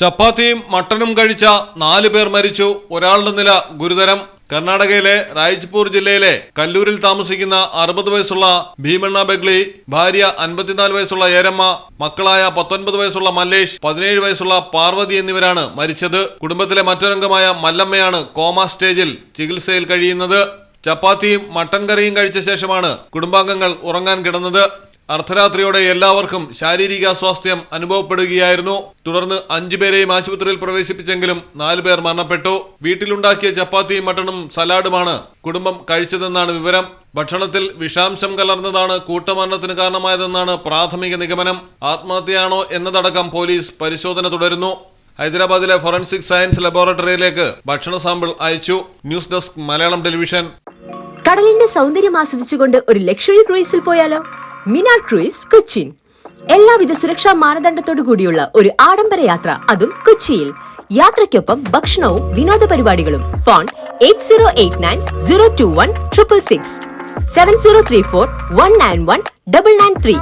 ചപ്പാത്തിയും മട്ടനും കഴിച്ച നാല് പേർ മരിച്ചു. ഒരാളുടെ നില ഗുരുതരം. കർണാടകയിലെ റായ്പൂർ ജില്ലയിലെ കല്ലൂരിൽ താമസിക്കുന്ന അറുപത് വയസ്സുള്ള ഭീമണ്ണ ബെഗ്ലി ഭാര്യ അൻപത്തിനാല് വയസ്സുള്ള ഏരമ്മ മക്കളായ പത്തൊൻപത് വയസ്സുള്ള മല്ലേഷ് പതിനേഴ് വയസ്സുള്ള പാർവതി എന്നിവരാണ് മരിച്ചത്. കുടുംബത്തിലെ മറ്റൊരംഗമായ മല്ലമ്മയാണ് കോമ സ്റ്റേജിൽ ചികിത്സയിൽ കഴിയുന്നത്. ചപ്പാത്തിയും മട്ടൻ കറിയും കഴിച്ച ശേഷമാണ് കുടുംബാംഗങ്ങൾ ഉറങ്ങാൻ കിടന്നത്. അർദ്ധരാത്രിയോടെ എല്ലാവർക്കും ശാരീരിക അസ്വാസ്ഥ്യം അനുഭവപ്പെടുകയായിരുന്നു. തുടർന്ന് അഞ്ചുപേരെയും ആശുപത്രിയിൽ പ്രവേശിപ്പിച്ചെങ്കിലും നാലുപേർ മരണപ്പെട്ടു. വീട്ടിലുണ്ടാക്കിയ ചപ്പാത്തിയും മട്ടണും സലാഡുമാണ് കുടുംബം കഴിച്ചതെന്നാണ് വിവരം. ഭക്ഷണത്തിൽ വിഷാംശം കലർന്നതാണ് കൂട്ടമരണത്തിന് കാരണമായതെന്നാണ് പ്രാഥമിക നിഗമനം. ആത്മഹത്യയാണോ എന്നതടക്കം പോലീസ് പരിശോധന തുടരുന്നു. ഹൈദരാബാദിലെ ഫോറൻസിക് സയൻസ് ലബോറട്ടറിയിലേക്ക് ഭക്ഷണ സാമ്പിൾ അയച്ചു. News desk Malayalam television. കടലിന്റെ സൗന്ദര്യം ആസ്വദിച്ചുകൊണ്ട് ഒരു ലക്ഷറി ക്രൂയിസിൽ പോയാലോ? മിനാർ ക്രൂയിസ് കൊച്ചിൻ എല്ലാവിധ സുരക്ഷാ മാനദണ്ഡത്തോടു കൂടിയുള്ള ഒരു ആഡംബര യാത്ര അതും കൊച്ചിയിൽ. യാത്രയ്ക്കൊപ്പം ഭക്ഷണവും വിനോദ പരിപാടികളും. Phone eight zero eight nine zero two one triple six. Seven zero three four one nine one double nine three.